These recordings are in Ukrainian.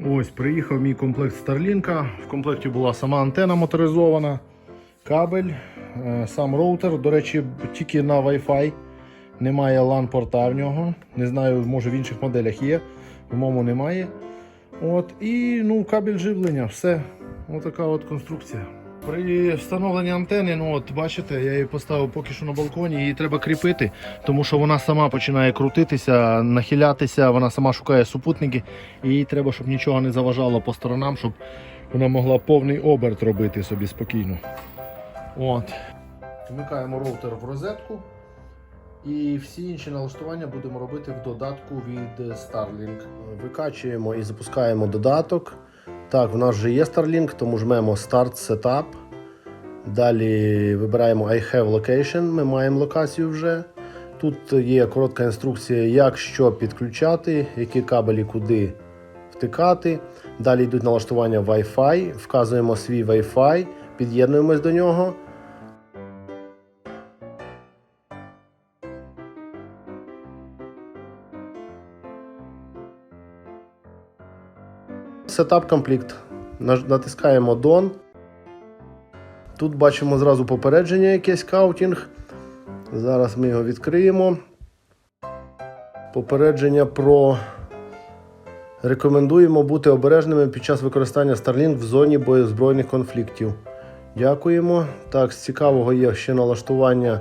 Ось, приїхав мій комплект Starlink. В комплекті була сама антена моторизована, кабель, е, сам роутер. До речі, тільки на Wi-Fi. Немає LAN-порта в нього. Не знаю, може в інших моделях є. В моєму немає. От, і ну, кабель живлення, все. Отака от конструкція. При встановленні антени, ну от бачите, я її поставив поки що на балконі, її треба кріпити, тому що вона сама починає крутитися, нахилятися, вона сама шукає супутники, і їй треба, щоб нічого не заважало по сторонам, щоб вона могла повний оберт робити собі спокійно. От. Вмикаємо роутер в розетку. І всі інші налаштування будемо робити в додатку від Starlink. Викачуємо і запускаємо додаток. Так, в нас вже є Starlink, тому жмемо Start Setup. Далі вибираємо I have location, ми маємо локацію вже. Тут є коротка інструкція, як що підключати, які кабелі куди втикати. Далі йдуть налаштування Wi-Fi, вказуємо свій Wi-Fi, під'єднуємось до нього. Setup. Наж- Натискаємо Done. Тут бачимо зразу попередження якесь каутінг. Зараз ми його відкриємо. Попередження про рекомендуємо бути обережними під час використання Starlink в зоні боєзбройних конфліктів. Дякуємо. Так, з цікавого є ще налаштування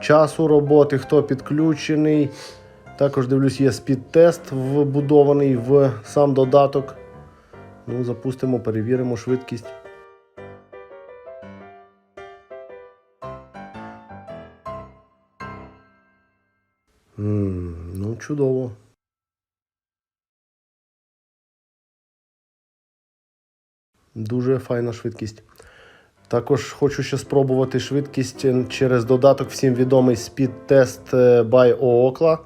часу роботи, хто підключений. Також дивлюсь, є спід-тест вбудований в сам додаток. Ну, запустимо, перевіримо швидкість. Ну, чудово. Дуже файна швидкість. Також хочу ще спробувати швидкість е, через додаток всім відомий Speed Test е, by Ookla.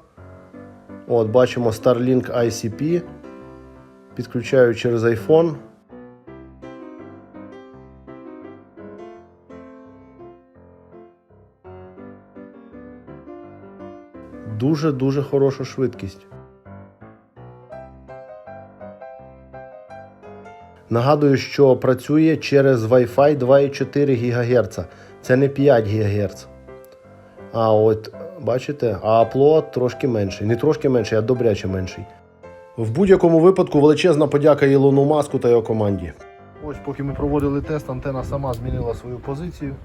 От, бачимо Starlink ICP. Підключаю через iPhone. Дуже-дуже хороша швидкість. Нагадую, що працює через Wi-Fi 2,4 ГГц. Це не 5 ГГц. А от бачите, а аплод трошки менший. Не трошки менший, а добряче менший. В будь-якому випадку величезна подяка Ілону Маску та його команді. Ось, поки ми проводили тест, антена сама змінила свою позицію.